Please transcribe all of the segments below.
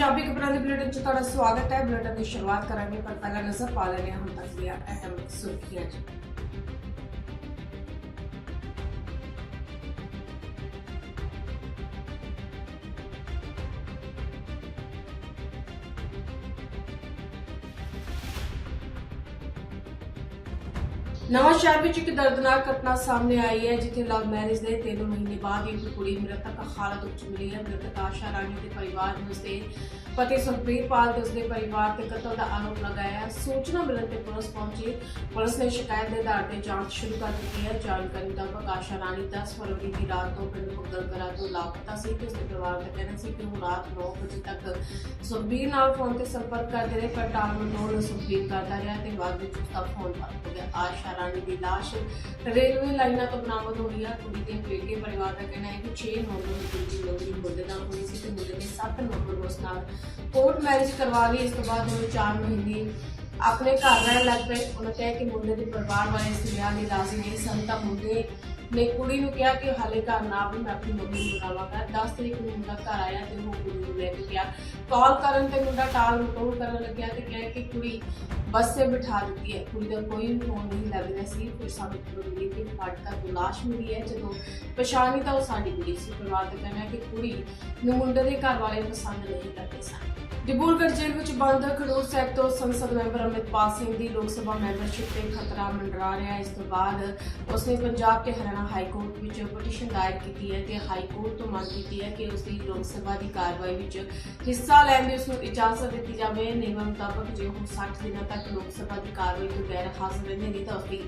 ਪੰਜਾਬੀ ਖਬਰਾਂ ਦੇ ਬੁਲੇਟਿਨ 'ਚ ਤੁਹਾਡਾ ਸਵਾਗਤ ਹੈ। ਬੁਲੇਟਿਨ ਦੀ ਸ਼ੁਰੂਆਤ ਕਰਾਂਗੇ, ਪਰ ਪਹਿਲਾਂ ਨਜ਼ਰ ਪਾ ਲੈਂਦੇ ਹਾਂ ਹੁਣ ਤੱਕ ਦੀਆਂ ਅਹਿਮ ਸੁਰਖੀਆਂ ਨਵਾਂ ਸ਼ਹਿਰ ਵਿੱਚ ਇੱਕ ਦਰਦਨਾਕ ਘਟਨਾ ਸਾਹਮਣੇ ਆਈ ਹੈ, ਜਿੱਥੇ ਲਵ ਮੈਰਿਜ ਦੇ 3 ਮਹੀਨੇ ਬਾਅਦ ਇੱਕ ਕੁੜੀ ਮ੍ਰਿਤਕ ਹਾਲਤ ਵਿੱਚ ਮਿਲੀ ਹੈ। ਮ੍ਰਿਤਕ ਆਸ਼ਾ ਰਾਣੀ ਦੇ ਪਰਿਵਾਰ ਨੇ ਉਸਦੇ ਪਤੀ ਸੁਖਬੀਰ ਪਾਲ ਤੇ ਉਸਦੇ ਪਰਿਵਾਰ ਤੇ ਕਤਲ ਦਾ ਆਰੋਪ ਲਗਾਇਆ। ਸੂਚਨਾ ਮਿਲਣ ਤੇ ਪੁਲਿਸ ਪਹੁੰਚੀ। ਪੁਲਿਸ ਨੇ ਸ਼ਿਕਾਇਤ ਦੇ ਆਧਾਰ ਤੇ ਜਾਂਚ ਸ਼ੁਰੂ ਕਰ ਦਿੱਤੀ ਹੈ। ਜਾਣਕਾਰੀ ਮੁਤਾਬਕ ਆਸ਼ਾ ਰਾਣੀ 10 ਫਰਵਰੀ ਦੀ ਰਾਤ ਤੋਂ ਪਿੰਡ ਪੁੱਗਲਕਰਾ ਤੋਂ ਲਾਪਤਾ ਸੀ ਤੇ ਉਸਦੇ ਪਰਿਵਾਰ ਦਾ ਕਹਿਣਾ ਸੀ ਕਿ ਉਹ ਰਾਤ 9 ਵਜੇ ਤੱਕ ਸੁਖਬੀਰ ਨਾਲ ਫੋਨ ਤੇ ਸੰਪਰਕ ਕਰਦੇ ਰਹੇ, ਪਰ ਟਾਲ ਮਟੋਲ ਸੁਖਬੀਰ ਕਰਦਾ ਰਿਹਾ ਤੇ ਬਾਅਦ ਵਿੱਚ ਉਸਦਾ ਫੋਨ ਬੰਦ ਹੋ ਗਿਆ। ਆਸ਼ਾ ਰਾਣੀ ਦੀ ਲਾਸ਼ ਰੇਲਵੇ ਲਾਈਨਾਂ ਤੋਂ ਬਰਾਮਦ ਹੋਈ ਹੈ ਕੁੜੀ ਦੇ ਪੇਕੇ ਪਰਿਵਾਰ ਦਾ ਕਹਿਣਾ ਹੈ ਕਿ 6 ਨਵੰਬਰ ਨੂੰ ਕੁੜੀ ਦੀ ਮੰਗਣੀ ਮੁੰਡੇ ਨਾਲ ਹੋਈ ਸੀ ਤੇ ਮੁੰਡੇ ਨੇ 7 ਨਵੰਬਰ ਨੂੰ ਉਸ ਨਾਲ ਕੋਰਟ ਮੈਰਿਜ ਕਰਵਾ ਲਈ। ਇਸ ਤੋਂ ਬਾਅਦ ਉਹ 4 ਮਹੀਨੇ ਆਪਣੇ ਘਰ ਰਹਿਣ ਲੱਗ ਪਏ। ਉਹਨਾਂ ਕਿਹਾ ਕਿ ਮੁੰਡੇ ਦੇ ਪਰਿਵਾਰ ਵਾਲੇ ਇਸ ਵਿਆਹ ਲਈ ਰਾਜ਼ੀ ਨਹੀਂ ਸਨ, ਤਾਂ ਮੁੰਡੇ ਨੇ ਕੁੜੀ ਨੂੰ ਕਿਹਾ ਕਿ ਹਾਲੇ ਘਰ ਨਾ ਵੀ ਮੈਂ ਆਪਣੀ ਮੰਮੀ ਨੂੰ ਬੁਲਾਵਾਂਗਾ 10 ਤਰੀਕ ਨੂੰ ਮੁੰਡਾ ਘਰ ਆਇਆ ਤੇ ਉਹ ਕੁੜੀ ਨੂੰ ਲੈ ਕੇ ਗਿਆ। ਕਾਲ ਕਰਨ ਤੇ ਮੁੰਡਾ ਟਾਲ ਮਟੋਲ ਕਰਨ ਲੱਗਿਆ ਤੇ ਕਿਹਾ ਕਿ ਕੁੜੀ ਬੱਸ ਤੇ ਬਿਠਾ ਦਿੱਤੀ ਹੈ। ਕੁੜੀ ਦਾ ਕੋਈ ਵੀ ਫੋਨ ਨਹੀਂ ਲੱਗ ਰਿਹਾ ਸੀ। ਫਿਰ ਸਾਨੂੰ ਖਬਰ ਮਿਲੀ ਕਿ ਫਾਟਕਾ ਤੋਂ ਲਾਸ਼ ਮਿਲੀ ਹੈ। ਜਦੋਂ ਪਛਾਣੀ ਤਾਂ ਉਹ ਸਾਡੀ ਕੁੜੀ ਸੀ। ਪਰਿਵਾਰ ਦਾ ਕਹਿਣਾ ਹੈ ਕਿ ਕੁੜੀ ਨੂੰ ਮੁੰਡੇ ਦੇ ਘਰ ਵਾਲੇ ਪਸੰਦ ਨਹੀਂ ਕਰਦੇ ਸਨ। ਡਿਬਰੂਗੜ੍ਹ ਜੇਲ੍ਹ ਵਿੱਚ ਬੰਦ ਖਡੂਰ ਸਾਹਿਬ ਤੋਂ ਸੰਸਦ ਮੈਂਬਰ ਅਮਿਤਪਾਲ ਸਿੰਘ ਦੀ ਲੋਕ ਸਭਾ ਮੈਂਬਰਸ਼ਿਪ ਤੇ ਖਤਰਾ ਮੰਡਰਾ ਰਿਹਾ ਇਸ ਤੋਂ ਬਾਅਦ ਉਸਨੇ ਪੰਜਾਬ ਤੇ ਹਰਿਆਣਾ ਹਾਈ ਕੋਰਟ ਵਿੱਚ ਪਟੀਸ਼ਨ ਦਾਇਰ ਕੀਤੀ ਹੈ ਤੇ ਹਾਈ ਕੋਰਟ ਤੋਂ ਮੰਗ ਕੀਤੀ ਹੈ ਕਿ ਉਸ ਦੀ ਲੋਕ ਸਭਾ ਦੀ ਕਾਰਵਾਈ ਵਿੱਚ ਹਿੱਸਾ ਲੈਣ ਦੀ ਉਸ ਨੂੰ ਇਜਾਜ਼ਤ ਦਿੱਤੀ ਜਾਵੇ। ਨਿਯਮ ਮੁਤਾਬਕ ਜੇ ਉਹ 60 ਦਿਨਾਂ ਤੱਕ ਲੋਕ ਸਭਾ ਦੀ ਕਾਰਵਾਈ ਤੋਂ ਗੈਰ ਹਾਜ਼ਰ ਰਹਿੰਦੇ ਨਹੀਂ ਤਾਂ ਉਸ ਦੀ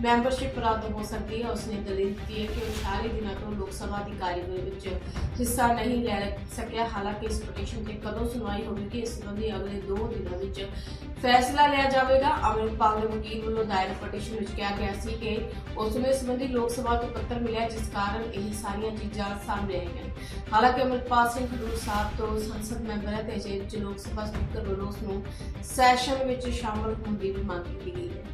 ਮੈਂਬਰਸ਼ਿਪ ਰੱਦ ਹੋ ਸਕਦੀ ਹੈ। ਉਸਨੇ ਦਲੀਲ ਦਿੱਤੀ ਹੈ ਕਿ ਉਹ 40 ਦਿਨਾਂ ਤੋਂ ਲੋਕ ਸਭਾ ਦੀ ਕਾਰਵਾਈ ਵਿੱਚ ਹਿੱਸਾ ਨਹੀਂ ਲੈ ਸਕਿਆ। ਹਾਲਾਂਕਿ ਇਸ ਪਟੀਸ਼ਨ ਤੇ ਕਦੋਂ ਸੁਣਵਾਈ ਹੋਵੇਗੀ ਇਸ ਸੰਬੰਧੀ ਅਗਲੇ 2 ਦਿਨਾਂ ਵਿੱਚ ਫੈਸਲਾ ਲਿਆ ਜਾਵੇਗਾ। ਅਮਰਿਤਪਾਲ ਦੇ ਵਕੀਲ ਵੱਲੋਂ ਦਾਇਰ ਪਟੀਸ਼ਨ ਵਿੱਚ ਕਿਹਾ ਗਿਆ ਸੀ ਕਿ ਉਸ ਨੂੰ ਇਸ ਸੰਬੰਧੀ ਲੋਕ ਸਭਾ ਤੋਂ ਪੱਤਰ ਮਿਲਿਆ, ਜਿਸ ਕਾਰਨ ਇਹ ਸਾਰੀਆਂ ਚੀਜ਼ਾਂ ਸਾਹਮਣੇ ਆਈਆਂ। ਹਾਲਾਂਕਿ ਅਮਰਪਾਲ ਸਿੰਘ ਖਡੂਰ ਸਾਹਿਬ ਤੋਂ ਸੰਸਦ ਮੈਂਬਰ ਹੈ ਤੇ ਜੇ ਲੋਕ ਸਭਾ ਸਪੀਕਰ ਵੱਲੋਂ ਉਸ ਨੂੰ ਸੈਸ਼ਨ ਵਿੱਚ ਸ਼ਾਮਲ ਹੋਣ ਦੀ ਵੀ ਮੰਗ ਕੀਤੀ ਗਈ ਹੈ।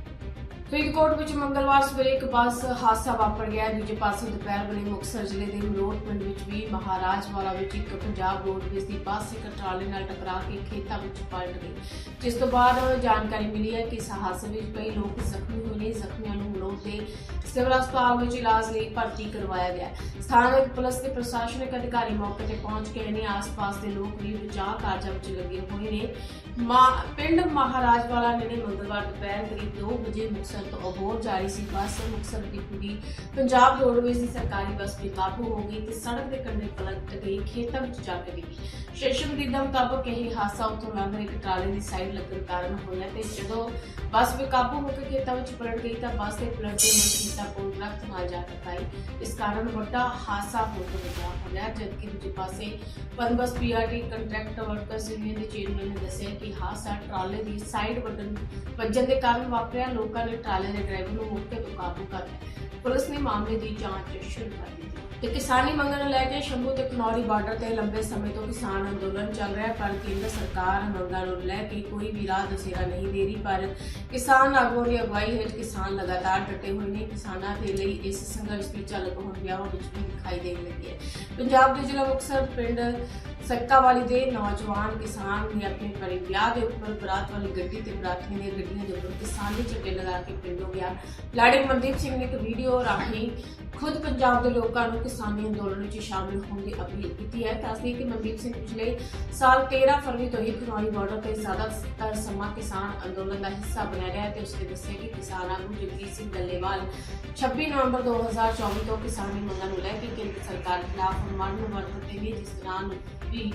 ਫਰੀਦਕੋਟ ਵਿੱਚ ਮੰਗਲਵਾਰ ਸਵੇਰੇ ਇੱਕ ਬੱਸ ਹਾਦਸਾ ਵਾਪਰ ਗਿਆ ਦੂਜੇ ਪਾਸੇ ਦੁਪਹਿਰ ਵੇਲੇ ਮੁਕਤਸਰ ਜ਼ਿਲ੍ਹੇ ਦੇ ਮਲੋਟ ਪਿੰਡ ਵਿੱਚ ਵੀ ਮਹਾਰਾਜ ਵਾਲਾ ਵਿੱਚ ਇੱਕ ਪੰਜਾਬ ਰੋਡਵੇਜ਼ ਦੀ ਬੱਸ ਇੱਕ ਟਰਾਲੇ ਨਾਲ ਟਕਰਾ ਕੇ ਖੇਤਾਂ ਵਿੱਚ ਪਲਟ ਗਈ। ਜਿਸ ਤੋਂ ਬਾਅਦ ਜਾਣਕਾਰੀ ਮਿਲੀ ਹੈ ਕਿ ਇਸ ਹਾਦਸੇ ਵਿੱਚ ਕਈ ਲੋਕ ਜ਼ਖਮੀ ਹੋਏ ਨੇ। ਜ਼ਖਮੀਆਂ ਨੂੰ ਮਲੋਟ ਸਿਵਲ ਹਸਪਤਾਲ ਵਿੱਚ ਇਲਾਜ ਲਈ ਭਰਤੀ ਕਰਵਾਇਆ ਗਿਆ ਸਥਾਨਕ ਪੁਲਿਸ ਤੇ ਪ੍ਰਸ਼ਾਸਨਿਕ ਅਧਿਕਾਰੀ ਮੌਕੇ ਤੇ ਪਹੁੰਚ ਗਏ ਨੇ ਆਸ-ਪਾਸ ਦੇ ਲੋਕ ਵੀ ਬਚਾਅ ਕਾਰਜਾਂ ਵਿੱਚ ਲੱਗੇ ਹੋਏ ਨੇ। ਪਿੰਡ ਮਹਾਰਾਜ ਵਾਲਾ ਨੇ ਮੰਗਲਵਾਰ ਦੁਪਹਿਰ ਕਰੀਬ 2 ਵਜੇ ਮੁਕਤਸਰ ਤੋਂ ਅਬੋਹਰ ਜਾ ਰਹੀ ਸੀ ਬੱਸ। ਮੁਕਤਸਰ ਦੀ ਕੁੜੀ ਪੰਜਾਬ ਰੋਡਵੇਜ਼ ਦੀ ਸਰਕਾਰੀ ਬੱਸ ਬੇਕਾਬੂ ਹੋ ਗਈ ਤੇ ਸੜਕ ਦੇ ਕੰਢੇ ਪਲਟ ਗਈ, ਖੇਤਾਂ ਵਿੱਚ ਜਾ ਕੇ ਡਿੱਗੀ। ਸਟੇਸ਼ਨ ਦੀ ਦਮ ਮੁਤਾਬਕ ਇਹ ਹਾਦਸਾ ਉੱਥੋਂ ਲੰਘ ਰਹੇ ਟਰਾਲੇ ਦੀ ਸਾਈਡ ਲੱਗਣ ਕਾਰਨ ਹੋਇਆ ਤੇ ਜਦੋਂ ਬੱਸ ਬੇਕਾਬੂ ਹੋ ਕੇ ਖੇਤਾਂ ਵਿੱਚ ਪਲਟ ਗਈ ਤਾਂ ਬੱਸ ਦੇ ਪਲਟੇ ਮਨਕੀਤਾ ਕੋਲ ਦਰਖਤ ਨਾਲ ਜਾ ਟਕਰਾਈ ਇਸ ਕਾਰਨ ਵੱਡਾ ਹਾਦਸਾ ਹੋ ਤੋਂ ਹੋਇਆ ਜਦਕਿ ਦੂਜੇ ਪਾਸੇ Punbus PRT contract workers union ਦੇ ਚੇਅਰਮੈਨ ਨੇ ਦੱਸਿਆ ਕਿ ਹਾਦਸਾ ਟਰਾਲੇ ਦੀ ਸਾਈਡ ਵੱਜਣ ਵੱਜਣ ਦੇ ਕਾਰਨ ਵਾਪਰਿਆ। ਲੋਕਾਂ ਨੇ ਟਰਾਲੇ ਦੇ ਡਰਾਈਵਰ ਨੂੰ ਮੌਕੇ ਤੋਂ ਕਾਬੂ ਕਰ ਲਿਆ। ਪੁਲਿਸ ਨੇ ਮਾਮਲੇ ਦੀ ਜਾਂਚ ਸ਼ੁਰੂ ਕਰ ਦਿੱਤੀ। ਤੇ ਕਿਸਾਨੀ ਮੰਗਾਂ ਨੂੰ ਲੈ ਕੇ ਸ਼ੰਭੂ ਤੇ ਖਨੌਰੀ ਬਾਰਡਰ ਤੇ ਲੰਬੇ ਸਮੇਂ ਤੋਂ ਕਿਸਾਨ ਅੰਦੋਲਨ ਚੱਲ ਰਿਹਾ ਪਰ ਕੇਂਦਰ ਸਰਕਾਰ ਮੰਗਾਂ ਨੂੰ ਲੈ ਕੇ ਕੋਈ ਵੀ ਰਾਹ ਦਸੇਰਾ ਨਹੀਂ ਦੇ ਰਹੀ, ਪਰ ਕਿਸਾਨ ਆਗੂਆਂ ਦੀ ਅਗਵਾਈ ਹੇਠ ਕਿਸਾਨ ਲਗਾਤਾਰ ਡਟੇ ਹੋਏ ਨੇ। ਕਿਸਾਨਾਂ ਦੇ ਲਈ ਇਸ ਸੰਘਰਸ਼ ਦੀ ਝਲਕ ਹੁਣ ਵਿਆਹਾਂ ਵਿੱਚ ਵੀ ਦਿਖਾਈ ਦੇਣ ਲੱਗੀ ਹੈ। ਪੰਜਾਬ ਦੇ ਜ਼ਿਲ੍ਹਾ ਮੁਕਤਸਰ ਪਿੰਡ ਸੱਕਾਵਾਲੀ ਦੇ ਨੌਜਵਾਨ ਕਿਸਾਨ ਨੇ ਆਪਣੇ ਪਰਿ ਵਿਆਹ ਦੇ ਉੱਪਰ ਬਰਾਤ ਵਾਲੀ ਗੱਡੀ ਤੇ ਬਰਾਤੀਆਂ ਦੀਆਂ ਗੱਡੀਆਂ ਦੇ ਉੱਪਰ ਕਿਸਾਨੀ ਦੇ ਝੰਡੇ ਲਗਾ ਕੇ ਪਿੰਡੋਂ ਗਿਆ। ਲਾੜੇ ਮਨਦੀਪ ਸਿੰਘ ਨੇ ਇੱਕ ਵੀਡੀਓ ਰਾਹੀਂ ਖੁਦ ਪੰਜਾਬ ਦੇ ਲੋਕਾਂ ਨੂੰ ਕਿਸਾਨੀ ਅੰਦੋਲਨ ਵਿੱਚ ਸ਼ਾਮਿਲ ਹੋਣ ਦੀ ਅਪੀਲ ਕੀਤੀ ਹੈ। ਦੱਸਦੀ ਕਿ ਮਨਦੀਪ ਸਿੰਘ ਪਿਛਲੇ ਸਾਲ 13 ਫਰਵਰੀ ਤੋਂ ਹੀ ਖਨੌਰੀ ਬਾਰਡਰ ਤੇ ਜ਼ਿਆਦਾਤਰ ਸਮਾਂ ਕਿਸਾਨ ਅੰਦੋਲਨ ਦਾ ਹਿੱਸਾ ਬਣਿਆ ਰਿਹਾ ਹੈ ਤੇ ਉਸਨੇ ਦੱਸਿਆ ਕਿ ਕਿਸਾਨ ਆਗੂ ਜਗਜੀਤ ਸਿੰਘ ਡੱਲੇਵਾਲ 26 ਨਵੰਬਰ 2024 ਤੋਂ ਕਿਸਾਨੀ ਮੰਗਾਂ ਨੂੰ ਲੈ ਕੇ ਕੇਂਦਰ ਸਰਕਾਰ ਖਿਲਾਫ ਮਰਨ ਵਰਤਦੇ ਨੇ ਜਿਸ ਦੌਰਾਨ ਵੀ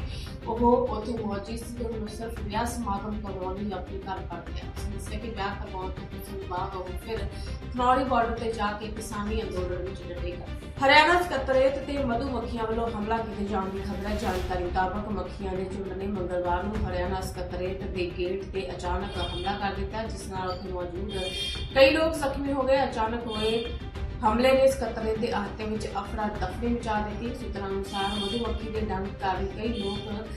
ਉਹ ਉੱਥੇ ਪਹੁੰਚੀ ਸੀ ਤੇ ਉਹਨੂੰ ਸਿਰਫ ਵਿਆਹ ਸਮਾਗਮ ਕਰਵਾਉਣ ਲਈ ਆਪਣੇ ਘਰ ਪਰਤ ਗਿਆ ਉਸਨੇ ਕਿ ਵਿਆਹ ਕਰਵਾਉਣ ਤੋਂ ਬਾਅਦ ਉਹ ਫਿਰ ਖਨੌਰੀ ਬਾਰਡਰ ਤੇ ਜਾ ਕੇ ਕਿਸਾਨੀ ਅੰਦੋਲਨ ਵਿੱਚ ਡਟੇਗਾ ਹਰਿਆਣਾ ਸਕੱਤਰੇਤ ਤੇ ਮਧੂ ਮੱਖੀਆਂ ਵੱਲੋਂ ਹਮਲਾ ਕੀਤੇ ਜਾਣ ਦੀ ਖਬਰ ਹੈ। ਜਾਣਕਾਰੀ ਮੁਤਾਬਕ ਮੱਖੀਆਂ ਦੇ ਝੁੰਡ ਨੇ ਮੰਗਲਵਾਰ ਨੂੰ ਹਰਿਆਣਾ ਸਕੱਤਰੇਤ ਦੇ ਗੇਟ ਤੇ ਅਚਾਨਕ ਹਮਲਾ ਕਰ ਦਿੱਤਾ, ਜਿਸ ਨਾਲ ਉੱਥੇ ਮੌਜੂਦ ਕਈ ਲੋਕ ਜ਼ਖਮੀ ਹੋ ਗਏ। ਅਚਾਨਕ ਹੋਏ ਹਮਲੇ ਨੇ ਸਕੱਤਰੇਤ ਦੇ ਅਹਾਤੇ ਵਿੱਚ ਅਫਰਾ ਤਫਰੀ ਮਚਾ ਦਿੱਤੀ। ਸੂਤਰਾਂ ਅਨੁਸਾਰ ਮਧੂ ਮੱਖੀ ਦੇ ਡੰਗ ਕਾਰਨ ਕਈ ਲੋਕ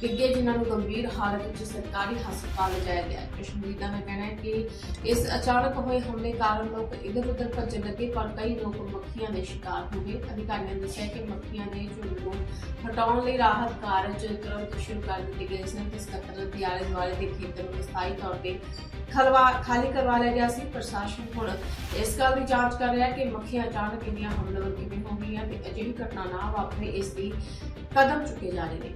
ਡਿੱਗੇ ਜਿਨ੍ਹਾਂ ਨੂੰ ਗੰਭੀਰ ਹਾਲਤ ਵਿੱਚ ਸਰਕਾਰੀ ਹਸਪਤਾਲ ਲਿਜਾਇਆ ਗਿਆ। ਕਸ਼ਮੀਰ ਦਾ ਕਹਿਣਾ ਹੈ ਕਿ ਇਸ ਅਚਾਨਕ ਹੋਏ ਹਮਲੇ ਕਾਰਨ ਲੋਕ ਇਧਰ ਉਧਰ ਭੱਜਣ ਲੱਗੇ, ਪਰ ਕਈ ਲੋਕ ਮੱਖੀਆਂ ਦੇ ਸ਼ਿਕਾਰ ਹੋ ਗਏ। ਅਧਿਕਾਰੀਆਂ ਨੇ ਦੱਸਿਆ ਕਿ ਮੱਖੀਆਂ ਦੇ ਝੁੰਡ ਨੂੰ ਹਟਾਉਣ ਲਈ ਰਾਹਤ ਕਾਰਜ ਤੁਰੰਤ ਸ਼ੁਰੂ ਕਰ ਦਿੱਤੇ ਗਏ ਸਨ ਤੇ ਸਕੱਤਰ ਦੇ ਆਲੇ ਦੁਆਲੇ ਦੇ ਖੇਤਰ ਨੂੰ ਸਥਾਈ ਤੌਰ ਤੇ ਖਲਵਾ, ਖਾਲੀ ਕਰਵਾ ਲਿਆ ਗਿਆ ਸੀ। ਪ੍ਰਸ਼ਾਸਨ ਹੁਣ ਇਸ ਗੱਲ ਦੀ ਜਾਂਚ ਕਰ ਰਿਹਾ ਕਿ ਮੱਖੀਆਂ ਅਚਾਨਕ ਇੰਨੀਆਂ ਹਮਲਾਵਰ ਕਿਵੇਂ ਹੋ ਗਈਆਂ ਤੇ ਅਜਿਹੀ ਘਟਨਾ ਨਾ ਵਾਪਰੇ, ਇਸ ਦੀ ਕਦਮ ਚੁੱਕੇ ਜਾ ਰਹੇ ਨੇ।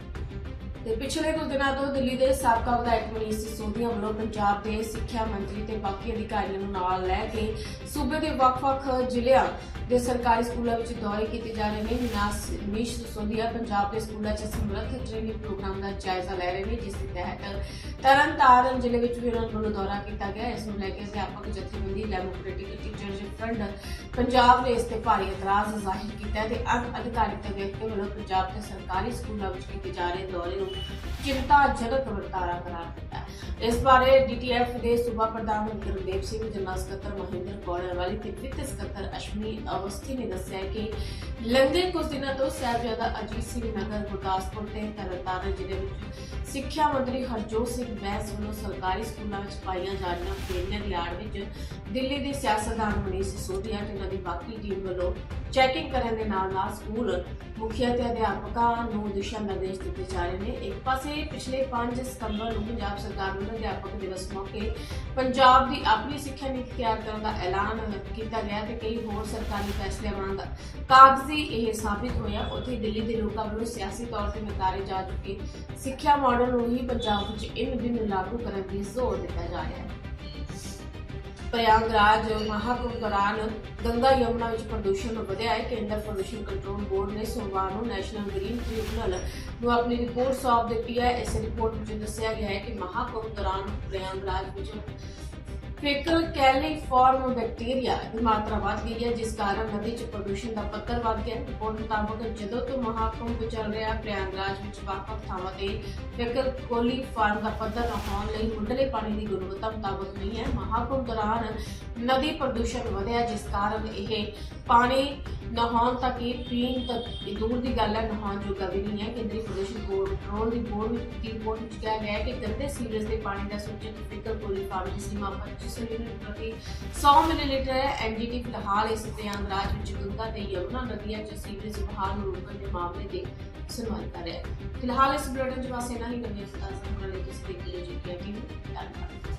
ਤੇ ਪਿਛਲੇ ਕੁਝ ਦਿਨਾਂ ਤੋਂ ਦਿੱਲੀ ਦੇ ਸਾਬਕਾ ਵਿਧਾਇਕ ਮਨੀਸ਼ ਸਿਸੋਦੀਆ ਵੱਲੋਂ ਪੰਜਾਬ ਦੇ ਸਿੱਖਿਆ ਮੰਤਰੀ ਤੇ ਬਾਕੀ ਅਧਿਕਾਰੀਆਂ ਨੂੰ ਨਾਲ ਲੈ ਕੇ ਸੂਬੇ ਦੇ ਵੱਖ-ਵੱਖ ਜ਼ਿਲ੍ਹਿਆਂ ਦੇ ਸਰਕਾਰੀ ਸਕੂਲਾਂ ਵਿੱਚ ਦੌਰੇ ਕੀਤੇ ਜਾ ਰਹੇ ਨੇ। ਮਨਾਸ- ਮਨੀਸ਼ ਸਿਸੋਦੀਆ ਪੰਜਾਬ ਦੇ ਸਕੂਲਾਂ 'ਚ ਸਮਰੱਥ ਟ੍ਰੇਨਿੰਗ ਪ੍ਰੋਗਰਾਮ ਦਾ ਜਾਇਜ਼ਾ ਲੈ ਰਹੇ ਨੇ, ਜਿਸ ਦੇ ਤਹਿਤ ਤਰਨਤਾਰਨ ਜ਼ਿਲ੍ਹੇ ਵਿੱਚ ਵੀ ਉਹਨਾਂ ਵੱਲੋਂ ਦੌਰਾ ਕੀਤਾ ਗਿਆ। ਇਸ ਨੂੰ ਲੈ ਕੇ ਅਧਿਆਪਕ ਜਥੇਬੰਦੀ ਡੈਮੋਕ੍ਰੈਟਿਕ ਟੀਚਰਜ਼ ਫਰੰਟ ਪੰਜਾਬ ਨੇ ਇਸ ਤੇ ਭਾਰੀ ਇਤਰਾਜ਼ ਜ਼ਾਹਿਰ ਕੀਤਾ ਹੈ ਤੇ ਅਣ ਅਧਿਕਾਰਿਤ ਵਿਅਕਤੀ ਵੱਲੋਂ ਪੰਜਾਬ ਦੇ ਸਰਕਾਰੀ ਸਕੂਲਾਂ ਵਿੱਚ ਕੀਤੇ ਜਾ ਰਹੇ ਦੌਰੇ ਨੂੰ ਚਿੰਤਾਜਨਕ ਵਰਤਾਰਾ ਕਰਾਰ ਦਿੱਤਾ ਇਸ ਬਾਰੇ ਡੀਟੀਐਫ ਦੇ ਸੂਬਾ ਪ੍ਰਧਾਨ ਗੁਰਦੇਵ ਸਿੰਘ, ਜਨਰਲ ਸਕੱਤਰ ਮਹਿੰਦਰ ਕੌਰ ਵਾਲੀ ਤੇ ਵਿੱਤ ਸਕੱਤਰ ਅਸ਼ਮੀ ਅਵਸਥੀ ਨੇ ਦੱਸਿਆ ਹੈ ਕਿ ਲੰਘੇ ਕੁਝ ਦਿਨਾਂ ਤੋਂ ਸਾਹਿਬਜ਼ਾਦਾ ਅਜੀਤ ਸਿੰਘ ਨਗਰ, ਗੁਰਦਾਸਪੁਰ ਤੇ ਤਰਨਤਾਰਨ ਜ਼ਿਲ੍ਹੇ ਵਿੱਚ ਸਿੱਖਿਆ ਮੰਤਰੀ ਹਰਜੋਤ ਸਿੰਘ ਬੈਂਸ ਵੱਲੋਂ ਸਰਕਾਰੀ ਸਕੂਲਾਂ ਵਿੱਚ ਪਾਈਆਂ ਜਾ ਰਹੀਆਂ ਫੇਰੀਆਂ ਦੀ ਵਿੱਚ ਦਿੱਲੀ ਦੇ ਸਿਆਸਤਦਾਨ ਮਨੀਸ਼ ਸਿਸੋਦੀਆ ਤੇ ਉਹਨਾਂ ਦੀ ਬਾਕੀ ਟੀਮ ਵੱਲੋਂ ਚੈਕਿੰਗ ਕਰਨ ਦੇ ਨਾਲ ਨਾਲ ਸਕੂਲ ਮੁਖੀਆ ਤੇ ਅਧਿਆਪਕਾਂ ਨੂੰ ਦਿਸ਼ਾ ਨਿਰਦੇਸ਼ ਦਿੱਤੇ ਜਾ ਰਹੇ ਨੇ। ਇੱਕ ਪਾਸੇ ਪਿਛਲੇ 5 ਸਤੰਬਰ ਨੂੰ ਪੰਜਾਬ ਸਰਕਾਰ ਵੱਲੋਂ ਅਧਿਆਪਕ ਦਿਵਸ ਮੌਕੇ ਪੰਜਾਬ ਦੀ ਆਪਣੀ ਸਿੱਖਿਆ ਨੀਤੀ ਤਿਆਰ ਕਰਨ ਦਾ ਐਲਾਨ ਕੀਤਾ ਗਿਆ ਤੇ ਕਈ ਹੋਰ ਸਰਕਾਰੀ ਫੈਸਲੇ ਆਉਣ ਦਾ ਕਾਗਜ਼ੀ ਇਹ ਸਾਬਿਤ ਹੋਇਆ। ਉੱਥੇ ਦਿੱਲੀ ਦੇ ਲੋਕਾਂ ਵੱਲੋਂ ਸਿਆਸੀ ਤੌਰ ਤੇ ਨਕਾਰੇ ਜਾ ਚੁੱਕੇ। ਸਿੱਖਿਆ ਮਾਡਲ ਨੂੰ ਹੀ ਪੰਜਾਬ ਵਿੱਚ ਇਨ ਦਿਨ ਲਾਗੂ ਕਰਨ ਦੀ ਜ਼ੋਰ ਦਿੱਤਾ ਜਾ ਰਿਹਾ ਹੈ। ਪ੍ਰਯਾਗਰਾਜ ਮਹਾਕੁੰਭ ਦੌਰਾਨ ਗੰਗਾ ਯਮੁਨਾ ਵਿੱਚ ਪ੍ਰਦੂਸ਼ਣ ਵਧਿਆ ਹੈ। ਕੇਂਦਰ ਪ੍ਰਦੂਸ਼ਣ ਕੰਟਰੋਲ ਬੋਰਡ ਨੇ ਸੋਮਵਾਰ ਨੂੰ ਨੈਸ਼ਨਲ ਗ੍ਰੀਨ ਟ੍ਰਿਬਿਊਨਲ ਨੂੰ ਆਪਣੀ ਰਿਪੋਰਟ ਸੌਂਪ ਦਿੱਤੀ ਹੈ। ਇਸ ਰਿਪੋਰਟ ਵਿੱਚ ਦੱਸਿਆ ਗਿਆ ਹੈ ਕਿ ਮਹਾਕੁੰਭ ਦੌਰਾਨ ਪ੍ਰਯਾਗਰਾਜ ਵਿੱਚ ਫੇਕਲ ਕੈਲੀਫਾਰਮ ਬੈਕਟੀਰੀਆ ਦੀ ਮਾਤਰਾ ਵੱਧ ਗਈ ਹੈ, ਜਿਸ ਕਾਰਨ ਨਦੀ 'ਚ ਪ੍ਰਦੂਸ਼ਣ ਦਾ ਪੱਧਰ ਵੱਧ ਗਿਆ। ਰਿਪੋਰਟ ਮੁਤਾਬਕ ਜਦੋਂ ਤੋਂ ਮਹਾਕੁੰਭ ਚੱਲ ਰਿਹਾ, ਪ੍ਰਯਾਗਰਾਜ ਵਿੱਚ ਵੱਖ-ਵੱਖ ਥਾਵਾਂ ਤੇ ਫੇਕਲ ਕੋਲੀਫਾਰਮ ਦਾ ਪੱਧਰ ਨਹਾਉਣ ਲਈ ਮੁੱਢਲੇ ਪਾਣੀ ਦੀ ਗੁਣਵੱਤਾ ਮੁਤਾਬਕ ਨਹੀਂ ਹੈ। ਮਹਾਕੁੰਭ ਦੌਰਾਨ ਨਦੀ ਪ੍ਰਦੂਸ਼ਣ ਵਧਿਆ, ਜਿਸ ਕਾਰਨ ਇਹ ਪਾਣੀ ਨਹਾਉਣ ਤੱਕ ਹੀ ਪੀਣ ਤੱਕ, ਇਹ ਦੂਰ ਦੀ ਗੱਲ ਹੈ, ਨਹਾਉਣ ਜੋਗਾ ਵੀ ਨਹੀਂ ਹੈ। ਕੇਂਦਰੀ ਪ੍ਰਦੂਸ਼ਣ ਬੋਰਡ ਕੰਟਰੋਲ ਦੀ ਬੋਰਡ ਵਿੱਚ ਦੀ ਰਿਪੋਰਟ ਵਿੱਚ ਕਿਹਾ ਗਿਆ ਹੈ ਕਿ ਗੰਦੇ ਸੀਵਰੇਜ ਦੇ ਪਾਣੀ ਦਾ ਸੂਚਕ ਫਿਕਲ ਕੋਲੀਫਾਰਮ ਦੀ ਸੀਮਾ 2500 ਯੂਨਿਟ ਪ੍ਰਤੀ 100 ਮਿਲੀਲੀਟਰ ਹੈ ਐਨਜੀਟੀ ਫਿਲਹਾਲ ਇਸ ਪ੍ਰਯਾਗਰਾਜ ਵਿੱਚ ਗੰਗਾ ਤੇ ਯਮੁਨਾ ਨਦੀਆਂ 'ਚ ਸੀਵਰੇਜ ਬਹਾਰ ਨੂੰ ਰੋਕਣ ਦੇ ਮਾਮਲੇ ਤੇ ਸੁਣਵਾਈ ਕਰ ਰਿਹਾ ਹੈ ਫਿਲਹਾਲ ਇਸ ਬੁਲੇਟਿਨ 'ਚ ਬਸ ਇਹਨਾਂ ਹੀ ਨਵੀਆਂ ਸਤਾਰਾਂ ਲਈ ਤੁਸੀਂ ਦੇਖਦੇ ਰਹੋ ਜੀ ਧੰਨਵਾਦ